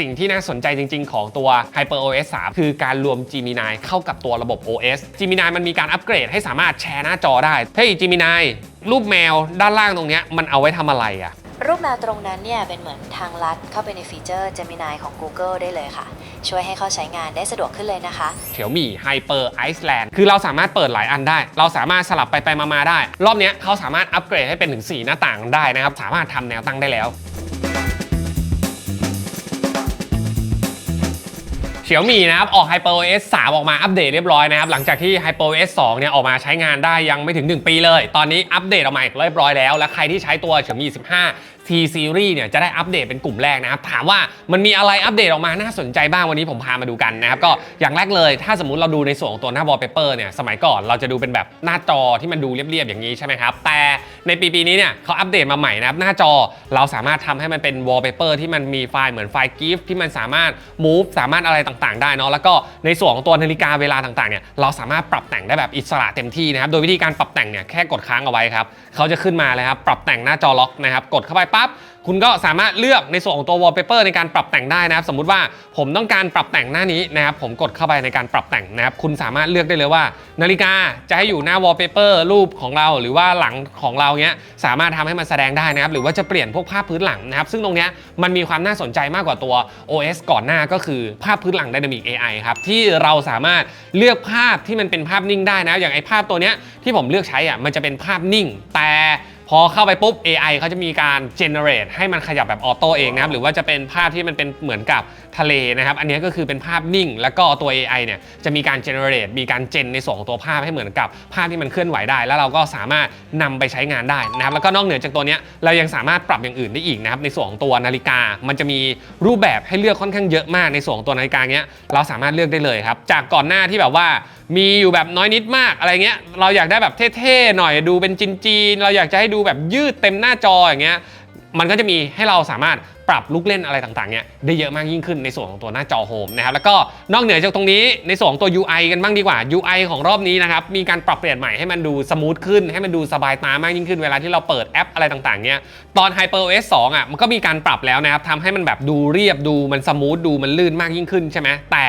สิ่งที่น่าสนใจจริง ๆ ของตัว HyperOS 3 คือการรวม Gemini เข้ากับตัวระบบ OS Gemini มันมีการอัปเกรดให้สามารถแชร์หน้าจอได้ เฮ้ย Gemini รูปแมวด้านล่างตรงเนี้ยมันเอาไว้ทำอะไรอะรูปแมวตรงนั้นเนี่ยเป็นเหมือนทางลัดเข้าไปในฟีเจอร์ Gemini ของ Google ได้เลยค่ะ ช่วยให้เขาใช้งานได้สะดวกขึ้นเลยนะคะเฉียวหมี่ Hyper Iceland คือเราสามารถเปิดหลายอันได้ เราสามารถสลับไปไปมามาได้ รอบเนี้ยเขาสามารถอัปเกรดให้เป็นถึง 4 หน้าต่างได้นะครับสามารถทำแนวตั้งได้แล้ว เฉียวมีนะครับ ออก HyperOS 3 ออกมาอัปเดตเรียบร้อยนะครับ หลังจากที่ HyperOS 2 เนี่ย ออกมาใช้งานได้ยังไม่ถึง 1 ปีเลย ตอนนี้อัปเดตออกมาอีกเรียบร้อยแล้ว และใครที่ใช้ตัวเฉียวมี 15 T Series เนี่ยจะได้อัปเดตเป็นกลุ่มแรกนะครับ ถามว่ามันมีอะไรอัปเดตออกมาน่าสนใจบ้างวันนี้ผมพามาดูกันนะครับ ก็อย่างแรกเลยถ้าสมมติเราดูในส่วนของตัวหน้า wallpaper เนี่ยสมัยก่อนเราจะดูเป็นแบบหน้าจอที่มันดูเรียบๆอย่างนี้ใช่ไหมครับ แต่ในปีปีนี้เนี่ยเขาอัปเดตมาใหม่นะครับ หน้าจอเราสามารถทำให้มันเป็น wallpaper ที่มันมีไฟล์เหมือนไฟล์ GIF ที่มันสามารถ move สามารถอะไรต่างๆ ได้เนาะแล้วก็ในส่วนของตัวนาฬิกาเวลาต่างๆเนี่ยเราสามารถปรับแต่งได้แบบอิสระเต็มที่นะครับโดยวิธีการปรับแต่งเนี่ยแค่กดค้างเอาไว้ครับเขาจะขึ้นมาเลยครับปรับแต่งหน้าจอล็อกนะครับกดเข้าไปปั๊บคุณก็สามารถเลือกในส่วนของตัว wallpaper ในการปรับแต่งได้นะครับสมมุติว่าผมต้องการปรับแต่งหน้านี้นะครับผมกดเข้าไปในการปรับแต่งนะครับคุณสามารถเลือกได้เลยว่า นาฬิกาจะให้อยู่หน้า wallpaper รูปของเราหรือว่าหลังของเราเนี้ยสามารถทำให้มันแสดงได้นะครับหรือว่าจะเปลี่ยนพวกภาพพื้นหลังนะครับซึ่งตรงเนี้ยมันมีความน่าสนใจมากกว่าตัว OS ก่อนหน้าก็คือภาพพื้นหลัง Dynamic AI ครับที่เราสามารถเลือกภาพที่มันเป็นภาพนิ่งได้นะอย่างไอภาพตัวเนี้ยที่ผมเลือกใช้อะมันจะเป็นภาพนิ่ง แต่ อเข้าไปปุ๊บ AI เขาจะมีการ generate ให้มันขยับแบบออโต้เองนะครับ หรือว่าจะเป็นภาพที่มันเป็นเหมือนกับทะเลนะครับ อันนี้ก็คือเป็นภาพนิ่ง แล้วก็ตัว AI เนี่ยจะมีการ generate มีการ gen ในส่วนของตัวภาพให้เหมือนกับภาพที่มันเคลื่อนไหวได้ แล้วเราก็สามารถนำไปใช้งานได้นะครับ แล้วก็นอกเหนือจากตัวนี้เรายังสามารถปรับอย่างอื่นได้อีกนะครับ ในส่วนของตัวนาฬิกา มันจะมีรูปแบบให้เลือกค่อนข้างเยอะมากในส่วนของตัวนาฬิกาเนี้ย เราสามารถเลือกได้เลยครับ จากก่อนหน้าที่แบบว่ามีอยู่แบบน้อยนิดมากอะไรเงี้ย เราอยากได้แบบเท่ๆหน่อยดูเป็นจีนๆเราอยากจะให้ดูแบบยืดเต็มหน้าจออย่างเงี้ยมันก็จะมีให้เราสามารถปรับลูกเล่นอะไรต่างๆเนี่ยได้เยอะมากยิ่งขึ้นในส่วนของตัวหน้าจอโฮมนะครับแล้วก็นอกเหนือจากตรงนี้ในส่วนของตัว UI กันบ้างดีกว่า UI ของรอบนี้นะครับมีการปรับเปลี่ยนใหม่ให้มันดูสมูทขึ้น ให้มันดูสบายตามากยิ่งขึ้นเวลาที่เราเปิดแอปอะไรต่างๆเนี่ยตอน HyperOS 2อะมันก็มีการปรับแล้วนะครับทำให้มันแบบดูเรียบดูมันสมูทดูมันลื่นมากยิ่งขึ้นใช่ไหมแต่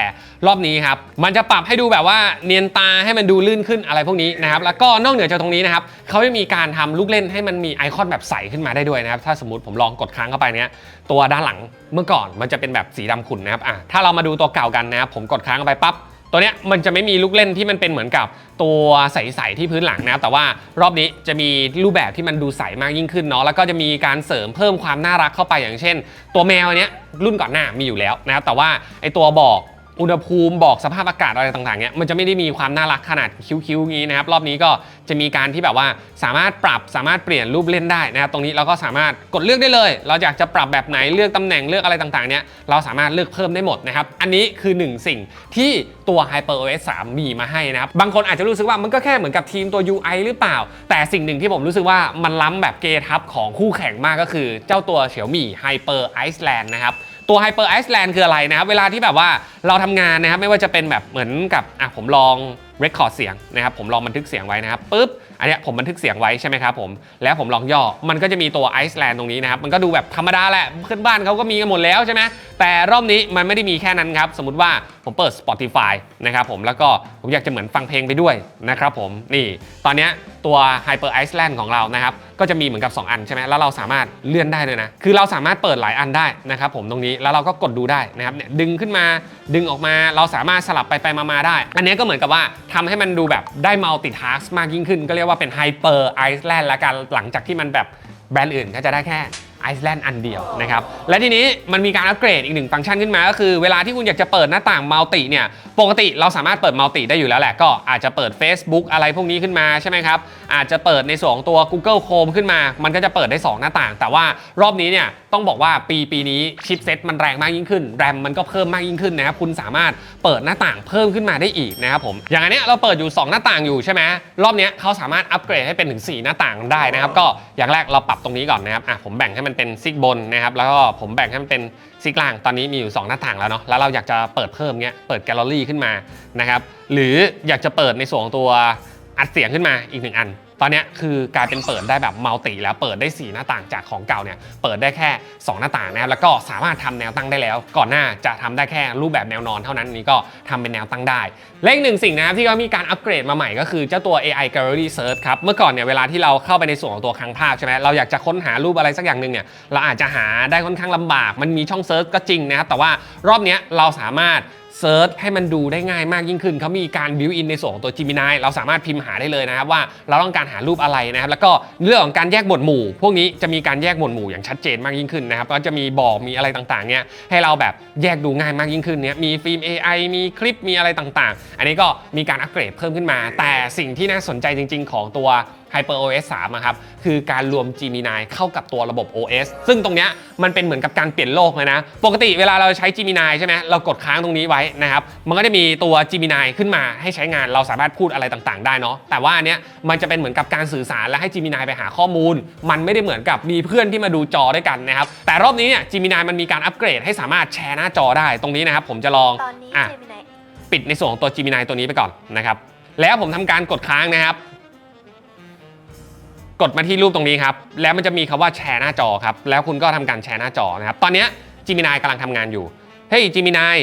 รอบนี้ครับ มันจะปรับให้ดูแบบว่าเนียนตาให้มันดูลื่นขึ้นอะไรพวกนี้นะครับ แล้วก็นอกเหนือจากตรงนี้นะครับเขาจะมีการทำลูกเล่นให้มันมีไอคอนแบบใสขึ้นมาได้ด้วยนะครับ ถ้าสมมติผมลองกดค้างเข้าไปเนี้ยตัวด้านหลังเมื่อก่อนมันจะเป็นแบบสีดำขุ่นนะครับอะถ้าเรามาดูตัวเก่ากันนะครับผมกดค้างเข้าไปปั๊บตัวเนี้ยมันจะไม่มีลูกเล่นที่มันเป็นเหมือนกับตัวใสๆที่พื้นหลังนะครับแต่ว่ารอบนี้จะมีรูปแบบที่มันดูใสมากยิ่งขึ้นเนาะแล้วก็จะมีการเสริมเพิ่มความน่ารักเข้าไปอย่างเช่น ตัวแมวเนี้ยรุ่นก่อนหน้ามีอยู่แล้วนะแต่ว่าไอตัวบอก อุณหภูมิบอกสภาพอากาศอะไรต่างๆเนี้ยมันจะไม่ได้มีความน่ารักขนาดคิ้วๆงี้นะครับรอบนี้ก็จะมีการที่แบบว่าสามารถปรับสามารถเปลี่ยนรูปเล่นได้นะครับตรงนี้เราก็สามารถกดเลือกได้เลย เราอยากจะปรับแบบไหนเลือกตำแหน่งเลือกอะไรต่างๆเนี้ยเราสามารถเลือกเพิ่มได้หมดนะครับอันนี้คือหนึ่งสิ่งที่ตัว HyperOS 3 มีมาให้นะครับบางคนอาจจะรู้สึกว่ามันก็แค่เหมือนกับทีมตัว UI หรือเปล่า แต่สิ่งหนึ่งที่ผมรู้สึกว่ามันล้ำแบบเกทับของคู่แข่งมากก็คือ เจ้าตัวเฉียวหมี่ Hyper Iceland นะครับ ตัว Hyper Iceland คืออะไรนะครับเวลาที่แบบว่าเราทำงานนะครับไม่ว่าจะเป็นแบบเหมือนกับอะผมลอง record เสียงนะครับผมลองบันทึกเสียงไว้นะครับปุ๊บ อันเนี้ยผมบันทึกเสียงไว้ใช่ไหมครับผมแล้วผมลองย่อมันก็จะมีตัว Iceland ตรงนี้นะครับมันก็ดูแบบธรรมดาแหละเพื่อนบ้านเขาก็มีกันหมดแล้วใช่ไหมแต่รอบนี้มันไม่ได้มีแค่นั้นครับสมมติว่าผมเปิด Spotify นะครับผมแล้วก็ผมอยากจะเหมือนฟังเพลงไปด้วยนะครับผมนี่ตอนนี้ตัว Hyper Iceland ของเรานะครับก็จะมีเหมือนกับ 2 อันใช่ไหมแล้วเราสามารถเลื่อนได้เลยนะคือเราสามารถเปิดหลายอันได้นะครับผมตรงนี้แล้วเราก็กดดูได้นะครับเนี่ยดึงขึ้นมาดึงออกมาเราสามารถสลับไปไปมาๆได้ อันนี้ก็เหมือนกับว่าทำให้มันดูแบบได้ multitask มากยิ่งขึ้นก็เรียกว่าเป็นไฮเปอร์ไอซ์แลนด์ละกันหลังจากที่มันแบบแบรนด์อื่นก็จะได้แค่ ไอซ์แลนด์อันเดียวนะครับ และทีนี้มันมีการอัปเกรดอีกหนึ่งฟังก์ชันขึ้นมา ก็คือเวลาที่คุณอยากจะเปิดหน้าต่างมัลติเนี่ย ปกติเราสามารถเปิดมัลติได้อยู่แล้วแหละ ก็อาจจะเปิด Facebook อะไรพวกนี้ขึ้นมาใช่ไหมครับ อาจจะเปิดในส่วนของตัว Google Chrome ขึ้นมา มันก็จะเปิดได้ 2 หน้าต่าง แต่ว่ารอบนี้เนี่ยต้องบอกว่าปีปีนี้ชิปเซ็ตมันแรงมากยิ่งขึ้น แรมมันก็เพิ่มมากยิ่งขึ้นนะครับ คุณสามารถเปิดหน้าต่างเพิ่มขึ้นมาได้อีกนะครับผม อย่างอันเนี้ยเราเปิดอยู่ 2 หน้าต่างอยู่ใช่ไหมรอบเนี้ยเขาสามารถอัปเกรดให้เป็นถึง 4 หน้าต่างได้นะครับ ก็อย่างแรกเราปรับตรงนี้ก่อนนะครับอะผมแบ่งให้มันเป็นซิกบนนะครับแล้วก็ผมแบ่งให้มันเป็นซิกล่างตอนนี้มีอยู่ 2 หน้าต่างแล้วเนาะแล้วเราอยากจะเปิดเพิ่มเงี้ยเปิดแกลเลอรี่ขึ้นมานะครับหรืออยากจะเปิดในส่วนของตัวอัดเสียงขึ้นมาอีกหนึ่งอัน ตอนนี้คือกลายเป็นเปิดได้แบบมัลติแล้วเปิดได้ 4 หน้าต่างจากของเก่าเนี่ยเปิดได้แค่ 2 หน้าต่างนะครับแล้วก็สามารถทำแนวตั้งได้แล้ว ก่อนหน้าจะทำได้แค่รูปแบบแนวนอนเท่านั้นอันนี้ก็ทำเป็นแนวตั้งได้ และอีกหนึ่งสิ่งนะครับที่เขามีการอัปเกรดมาใหม่ก็คือเจ้าตัว AI Gallery Search ครับ เมื่อก่อนเนี่ยเวลาที่เราเข้าไปในส่วนของตัวคลังภาพใช่ไหมเราอยากจะค้นหารูปอะไรสักอย่างหนึ่งเนี่ยเราอาจจะหาได้ค่อนข้างลำบาก มันมีช่องเซิร์ชก็จริงนะครับแต่ว่ารอบนี้เราสามารถเซิร์ชให้มันดูได้ง่ายมากยิ่งขึ้น เขามีการบิวอินในส่วนของตัว Gemini เราสามารถพิมพ์หาได้เลยนะครับว่าเราต้องการหารูปอะไรนะครับ แล้วก็เรื่องของการแยกหมวดหมู่ พวกนี้จะมีการแยกหมวดหมู่อย่างชัดเจนมากยิ่งขึ้นนะครับ ก็จะมีบอกมีอะไรต่างๆเนี่ยให้เราแบบแยกดูง่ายมากยิ่งขึ้นเนี่ยมีฟิล์ม AI มีคลิปมีอะไรต่างๆอันนี้ก็มีการอัปเกรดเพิ่มขึ้นมา แต่สิ่งที่น่าสนใจจริง ๆ ของตัว HyperOS 3อะครับคือการรวม Gemini เข้ากับตัวระบบ OS ซึ่งตรงเนี้ยมันเป็นเหมือนกับการเปลี่ยนโลกเลยนะ ปกติเวลาเราใช้ Gemini ใช่ไหมเรากดค้างตรงนี้ไว้นะครับ มันก็จะมีตัว Gemini ขึ้นมาให้ใช้งานเราสามารถพูดอะไรต่างๆ ได้เนาะแต่ว่าอันเนี้ยมันจะเป็นเหมือนกับการสื่อสารและให้ Gemini ไปหาข้อมูล มันไม่ได้เหมือนกับมีเพื่อนที่มาดูจอด้วยกันนะครับแต่รอบนี้เนี่ย Gemini มันมีการอัปเกรดให้สามารถแชร์หน้าจอได้ตรงนี้นะครับผมจะลองตอนนี้ อะ Gemini ปิดในส่วนของตัว Gemini ตัวนี้ไปก่อนนะครับแล้วผมทำการกดค้างนะครับ กดมาที่รูปตรงนี้ครับ แล้วมันจะมีคำว่าแชร์หน้าจอครับ แล้วคุณก็ทำการแชร์หน้าจอนะครับ ตอนนี้ย Gemini กำลังทำงานอยู่ เฮ้ย Gemini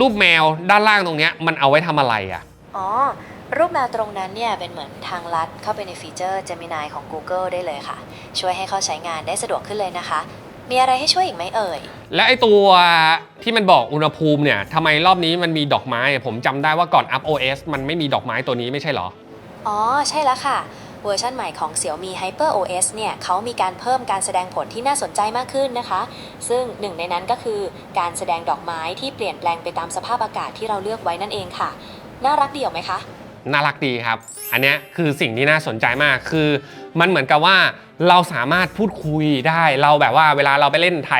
รูปแมวด้านล่างตรงนี้มันเอาไว้ทำอะไรอะอ๋อ รูปแมวตรงนั้นเนี่ยเป็นเหมือนทางลัดเข้าไปในฟีเจอร์ Gemini ของ Google ได้เลยค่ะ ช่วยให้เขาใช้งานได้สะดวกขึ้นเลยนะคะ มีอะไรให้ช่วยอีกไหมเอ่ย และไอตัวที่มันบอกอุณหภูมิเนี่ยทำไมรอบนี้มันมีดอกไม้อะผมจำได้ว่าก่อนอัพ OS มันไม่มีดอกไม้ตัวนี้ไม่ใช่เหรอ อ๋อ ใช่แล้วค่ะ เวอร์ชันใหม่ของ Xiaomi Hyper OS เนี่ยเขามีการเพิ่มการแสดงผลที่น่าสนใจมากขึ้นนะคะ ซึ่งหนึ่งในนั้นก็คือการแสดงดอกไม้ที่เปลี่ยนแปลงไปตามสภาพอากาศที่เราเลือกไว้นั่นเองค่ะ น่ารักดีออกไหมคะ น่ารักดีครับ อันเนี้ยคือสิ่งที่น่าสนใจมากคือ มันเหมือนกับว่า เราสามารถพูดคุยได้ เราแบบว่าเวลาเราไปเล่นไถ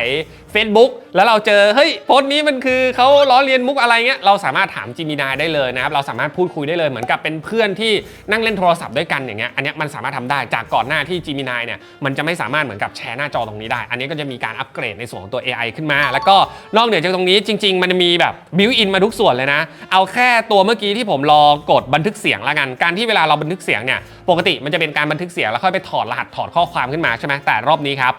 Facebook แล้วเราเจอเฮ้ยโพสต์นี้มันคือเขาล้อเลียนมุกอะไรเงี้ยเราสามารถถามจิมินายได้เลยนะครับเราสามารถพูดคุยได้เลยเหมือนกับเป็นเพื่อนที่นั่งเล่นโทรศัพท์ด้วยกันอย่างเงี้ยอันนี้มันสามารถทำได้จากก่อนหน้าที่จิมินายเนี่ยมันจะไม่สามารถเหมือนกับแชร์หน้าจอตรงนี้ได้ อันนี้ก็จะมีการอัปเกรดในส่วนของตัว AI ขึ้นมา แล้วก็นอกเหนือจากตรงนี้จริง ๆ มันจะมีแบบบิวอินมาทุกส่วนเลยนะ เอาแค่ตัวเมื่อกี้ที่ผมรอกดบันทึกเสียงละกัน การที่เวลาเราบันทึกเสียงเนี่ยปกติมันจะเป็นการบันทึกเสียงแล้วค่อยไปถอดรหัสถอดข้อความขึ้นมาใช่ไหมแต่รอบนี้ครับ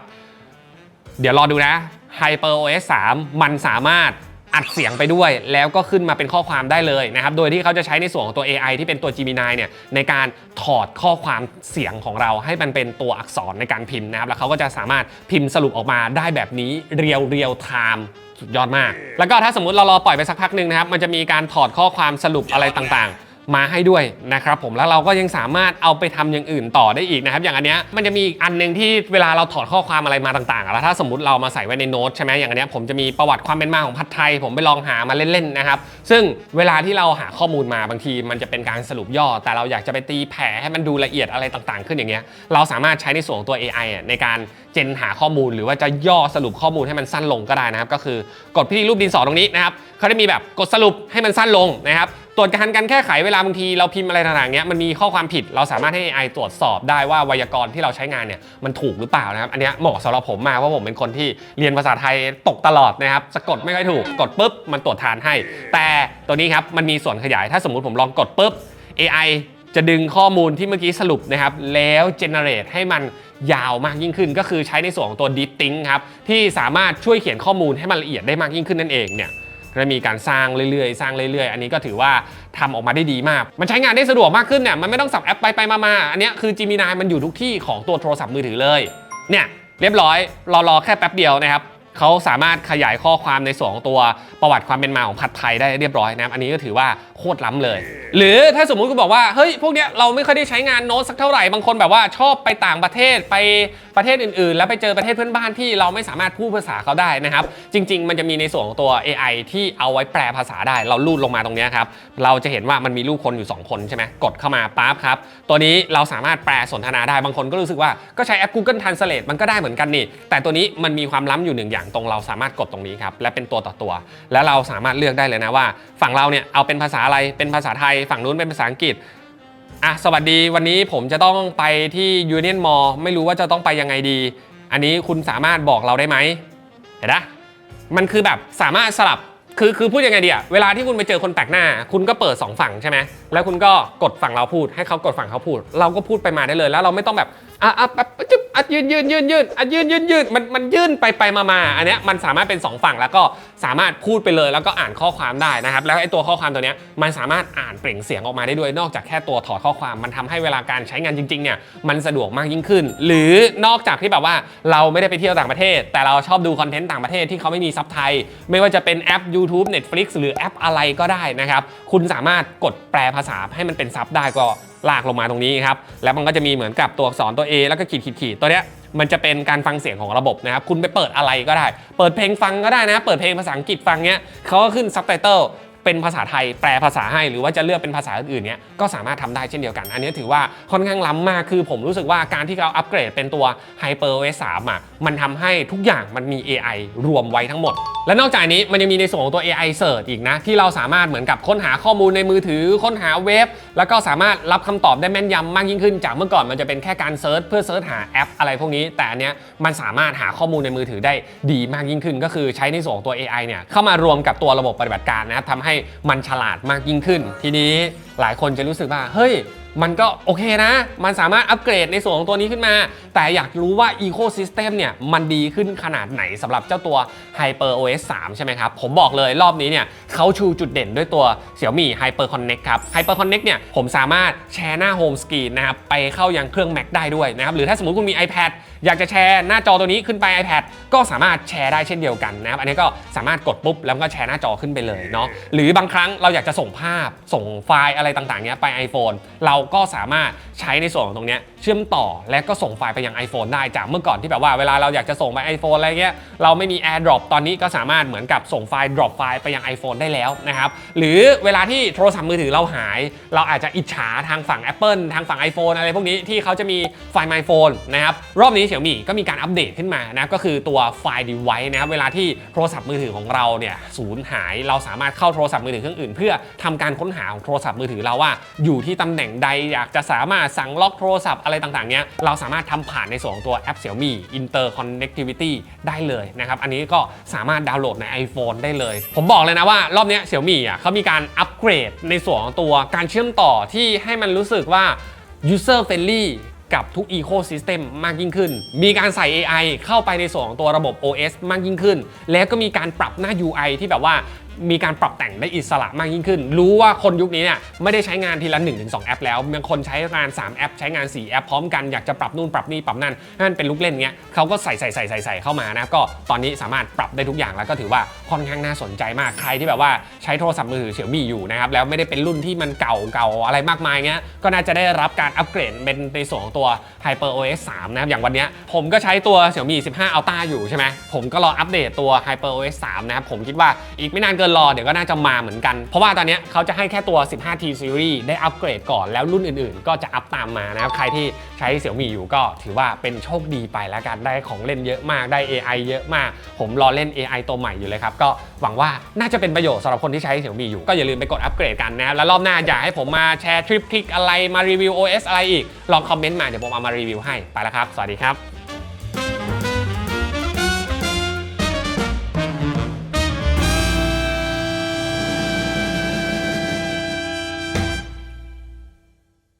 เดี๋ยวรอดูนะ HyperOS 3 มันสามารถอัดเสียงไปด้วยแล้วก็ขึ้นมาเป็นข้อความได้เลยนะครับ โดยที่เขาจะใช้ในส่วนของตัว AI ที่เป็นตัว Gemini เนี่ยในการถอดข้อความเสียงของเราให้มันเป็นตัวอักษรในการพิมพ์นะครับ แล้วเขาก็จะสามารถพิมพ์สรุปออกมาได้แบบนี้เรียวเรียวไทม์สุดยอดมาก แล้วก็ถ้าสมมติเรารอปล่อยไปสักพักหนึ่งนะครับ มันจะมีการถอดข้อความสรุปอะไรต่างๆ มาให้ด้วยนะครับผมแล้วเราก็ยังสามารถเอาไปทำอย่างอื่นต่อได้อีกนะครับอย่างอันเนี้ยมันจะมีอีกอันหนึงที่เวลาเราถอดข้อความอะไรมาต่างๆแล้วถ้าสมมติเรามาใส่ไว้ในโน้ตใช่ไหมอย่างอันเนี้ยผมจะมีประวัติความเป็นมาของผัดไทย ผมไปลองหามาเล่นๆนะครับซึ่งเวลาที่เราหาข้อมูลมาบางที มันจะเป็นการสรุปย่อ แต่เราอยากจะไปตีแผ่ให้มันดูละเอียดอะไรต่างๆ ขึ้นอย่างเงี้ยเราสามารถใช้ในส่วนของตัว AI ในการเจนหาข้อมูลหรือว่าจะย่อสรุปข้อมูลให้มันสั้นลงก็ได้นะครับ ก็คือกดที่รูปดินสอตรงนี้นะครับเขาได้มีแบบกดสรุปให้มันสั้นลงนะครับ ตรวจการการแก้ไขเวลาบางทีเราพิมพ์อะไรต่างๆเนี้ยมันมีข้อความผิดเราสามารถให้ AI ตรวจสอบได้ว่าไวยากรณ์ที่เราใช้งานเนี่ยมันถูกหรือเปล่านะครับอันนี้เหมาะสำหรับผมมากเพราะผมเป็นคนที่เรียนภาษาไทยตกตลอดนะครับสะกดไม่ค่อยถูกกดปุ๊บมันตรวจทานให้ แต่ตัวนี้ครับมันมีส่วนขยายถ้าสมมุติผมลองกดปุ๊บ AI จะดึงข้อมูลที่เมื่อกี้สรุปนะครับแล้วเจเนเรตให้มันยาวมากยิ่งขึ้น ก็คือใช้ในส่วนของตัว Deep Think ครับที่สามารถช่วยเขียนข้อมูลให้มันละเอียดได้มากยิ่งขึ้นนั่นเองเนี่ย ก็จะมีการสร้างเรื่อยๆ สร้างเรื่อยๆ อันนี้ก็ถือว่าทำออกมาได้ดีมาก มันใช้งานได้สะดวกมากขึ้นเนี่ย มันไม่ต้องสับแอปไปไปมาๆ อันนี้คือ Gemini มันอยู่ทุกที่ของตัวโทรศัพท์มือถือเลย เนี่ยเรียบร้อยรอรอแค่แป๊บเดียวนะครับ เขาสามารถขยายข้อความในส่วนของตัวประวัติความเป็นมาของผัดไทยได้เรียบร้อยนะครับอันนี้ก็ถือว่าโคตรล้ำเลย หรือถ้าสมมุติคุณบอกว่าเฮ้ยพวกเนี้ยเราไม่ค่อยได้ใช้งานโน้ตสักเท่าไหร่บางคนแบบว่าชอบไปต่างประเทศไปประเทศอื่นๆ แล้วไปเจอประเทศเพื่อนบ้านที่เราไม่สามารถพูดภาษาเขาได้นะครับ จริง ๆ มันจะมีในส่วนของตัว AI ที่เอาไว้แปลภาษาได้ เราลูดลงมาตรงเนี้ยครับเราจะเห็นว่ามันมีรูปคนอยู่ 2 คนใช่ไหมกดเข้ามาปั๊บครับตัวนี้เราสามารถแปลสนทนาได้บางคนก็รู้สึกว่าก็ใช้แอป Google Translate มันก็ได้เหมือนกันนี่แต่ตัวนี้มันมีความล้ำอยู่หนึ่งอย่างตรงเราสามารถกดตรงนี้ครับและเป็นตัวต่อตัว แล้วเราสามารถเลือกได้เลยนะว่า ฝั่งเราเนี่ยเอาเป็นภาษาอะไรเป็นภาษาไทย ฝั่งนู้นเป็นภาษาอังกฤษอะสวัสดีวันนี้ผมจะต้องไปที่ Union Mall ไม่รู้ว่าจะต้องไปยังไงดี อันนี้คุณสามารถบอกเราได้ไหมเห็นปะมันคือแบบสามารถสลับคือคือพูดยังไงดีอะเวลาที่คุณไปเจอคนแปลกหน้า คุณก็เปิดสองฝั่งใช่ไหมแล้วคุณก็กดฝั่งเราพูด ให้เขากดฝั่งเขาพูด เราก็พูดไปมาได้เลย แล้วเราไม่ต้องแบบ อะอะแบบจึ๊บอะยืนยืนยืนยืนอะยืนยืนยืนมันมันยื่นไปไปมามาอันเนี้ยมันสามารถเป็นสองฝั่งแล้วก็สามารถพูดไปเลยแล้วก็อ่านข้อความได้นะครับ แล้วไอ้ตัวข้อความตัวเนี้ยมันสามารถอ่านเปล่งเสียงออกมาได้ด้วยนอกจากแค่ตัวถอดข้อความมันทำให้เวลาการใช้งานจริงๆเนี่ยมันสะดวกมากยิ่งขึ้น หรือนอกจากที่แบบว่าเราไม่ได้ไปเที่ยวต่างประเทศ แต่เราชอบดูคอนเทนต์ต่างประเทศที่เขาไม่มีซับไทยไม่ว่าจะเป็นแอป YouTube Netflix หรือแอปอะไรก็ได้นะครับคุณสามารถกดแปลภาษาให้มันเป็นซับได้ก็ ลากลงมาตรงนี้ครับ แล้วมันก็จะมีเหมือนกับตัวอักษรตัว A แล้วก็ขีดขีดขีดตัวเนี้ยมันจะเป็นการฟังเสียงของระบบนะครับ คุณไปเปิดอะไรก็ได้ เปิดเพลงฟังก็ได้นะ เปิดเพลงภาษาอังกฤษฟังเนี้ยเขาก็ขึ้นซับไตเติล เป็นภาษาไทยแปลภาษาให้ หรือว่าจะเลือกเป็นภาษาอื่นๆเนี้ยก็สามารถทำได้เช่นเดียวกัน อันนี้ถือว่าค่อนข้างล้ำมากคือผมรู้สึกว่าการที่เขาอัปเกรดเป็นตัว HyperOS 3อะมันทำให้ทุกอย่างมันมี AI รวมไว้ทั้งหมด และนอกจากนี้มันยังมีในส่วนของตัว AI Search อีกนะ ที่เราสามารถเหมือนกับค้นหาข้อมูลในมือถือ ค้นหาเว็บ แล้วก็สามารถรับคำตอบได้แม่นยำมากยิ่งขึ้น จากเมื่อก่อนมันจะเป็นแค่การเซิร์ชเพื่อเซิร์ชหาแอป อะไรพวกนี้ แต่อันเนี้ยมันสามารถหาข้อมูลในมือถือได้ดีมากยิ่งขึ้น ก็คือใช้ในส่วนของตัว AI เนี่ยเข้ามารวมกับตัวระบบปฏิบัติการนะทำให้มันฉลาดมากยิ่งขึ้น ทีนี้หลายคนจะรู้สึกว่า เฮ้ย มันก็โอเคนะ มันสามารถอัปเกรดในส่วนของตัวนี้ขึ้นมา แต่อยากรู้ว่า Ecosystem เนี่ย มันดีขึ้นขนาดไหนสำหรับเจ้าตัว Hyper OS 3 ใช่ไหมครับ ผมบอกเลยรอบนี้เนี่ยเขาชูจุดเด่นด้วยตัว Xiaomi Hyper Connect ครับ Hyper Connect เนี่ย ผมสามารถแชร์หน้า Home Screen นะครับ ไปเข้ายังเครื่อง Mac ได้ด้วยนะครับ หรือถ้าสมมติคุณมี iPad อยากจะแชร์หน้าจอตัวนี้ขึ้นไป iPad ก็สามารถแชร์ได้เช่นเดียวกันนะครับอันนี้ก็สามารถกดปุ๊บแล้วก็แชร์หน้าจอขึ้นไปเลยเนาะหรือบางครั้งเราอยากจะส่งภาพส่งไฟล์อะไรต่างๆเนี้ยไป iPhone เราก็สามารถใช้ในส่วนของตรงเนี้ยเชื่อมต่อและก็ส่งไฟล์ไปยัง iPhone ได้จากเมื่อก่อนที่แบบว่าเวลาเราอยากจะส่งไป iPhone อะไรเงี้ยเราไม่มี AirDrop ตอนนี้ก็สามารถเหมือนกับส่งไฟล์ drop ไฟล์ไปยัง iPhone ได้แล้วนะครับหรือเวลาที่โทรศัพท์มือถือเราหาย เราอาจจะอิจฉาทางฝั่ง Apple ทางฝั่ง iPhone อะไรพวกนี้ที่เขาจะมีไฟล์ My Phone นะครับรอบนี้ Xiaomi ก็มีการอัปเดตขึ้นมานะก็คือตัวไฟล์ device นะครับเวลาที่โทรศัพท์มือถือของเราเนี่ยสูญหายเราสามารถเข้าโทรศัพท์มือถือเครื่องอื่น เพื่อทำการค้นหาของโทรศัพท์มือถือเราว่า อยู่ที่ตำแหน่งใดอยากจะสามารถสั่งล็อกโทรศัพท์อะไรต่างๆเนี้ยเราสามารถทำผ่านในส่วนของตัวแอป Xiaomi Interconnectivity ได้เลยนะครับอันนี้ก็สามารถดาวน์โหลดใน iPhone ได้เลย ผมบอกเลยนะว่ารอบเนี้ย Xiaomi อะเขามีการอัปเกรดในส่วนของตัวการเชื่อมต่อที่ให้มันรู้สึกว่า user friendly กับทุก Ecosystem มากยิ่งขึ้น มีการใส่ AI เข้าไปในส่วนของตัวระบบ OS มากยิ่งขึ้น แล้วก็มีการปรับหน้า UI ที่แบบว่า มีการปรับแต่งได้อิสระมากยิ่งขึ้น รู้ว่าคนยุคนี้เนี่ยไม่ได้ใช้งานทีละ1-2แอปแล้วบางคนใช้งาน 3 แอป ใช้งาน 4 แอปพร้อมกันอยากจะปรับนู่นปรับนี่ปรับนั่นให้มันเป็นลูกเล่นเงี้ยเขาก็ใส่ใส่ใส่ใส่ใส่เข้ามานะก็ตอนนี้สามารถปรับได้ทุกอย่างแล้วก็ถือว่าค่อนข้างน่าสนใจมากใครที่แบบว่าใช้โทรศัพท์มือถือเฉียวมี่อยู่นะครับแล้วไม่ได้เป็นรุ่นที่มันเก่าเก่าอะไรมากมายเงี้ยก็น่าจะได้รับการอัปเกรดเป็นในส่วนของตัว Hyper OS 3นะครับอย่างวันนี้ผมก็ใช้ตัว Xiaomi 15 Ultra อยู่ใช่ไหมผมก็รออัปเดตตัว Hyper OS 3นะครับผมคิดว่าอีกไม่นานเกินรอเดี๋ยวก็น่าจะมาเหมือนกัน เพราะว่าตอนนี้เขาจะให้แค่ตัว 15T Series ได้อัปเกรดก่อนแล้วรุ่นอื่นๆ ก็จะอัปตามมานะครับ ใครที่ใช้ Xiaomi อยู่ก็ถือว่าเป็นโชคดีไปแล้วกันได้ของเล่นเยอะมากได้ AI เยอะมาก ผมรอเล่น AI ตัวใหม่อยู่เลยครับ ก็หวังว่าน่าจะเป็นประโยชน์สำหรับคนที่ใช้ Xiaomi อยู่ก็อย่าลืมไปกดอัปเกรดกันนะแล้วรอบหน้าอยากให้ผมมาแชร์ทริปทริคอะไรมารีวิว OS อะไรอีกลองคอมเมนต์มาเดี๋ยวผมเอามารีวิวให้ไปแล้วครับสวัสดีครับ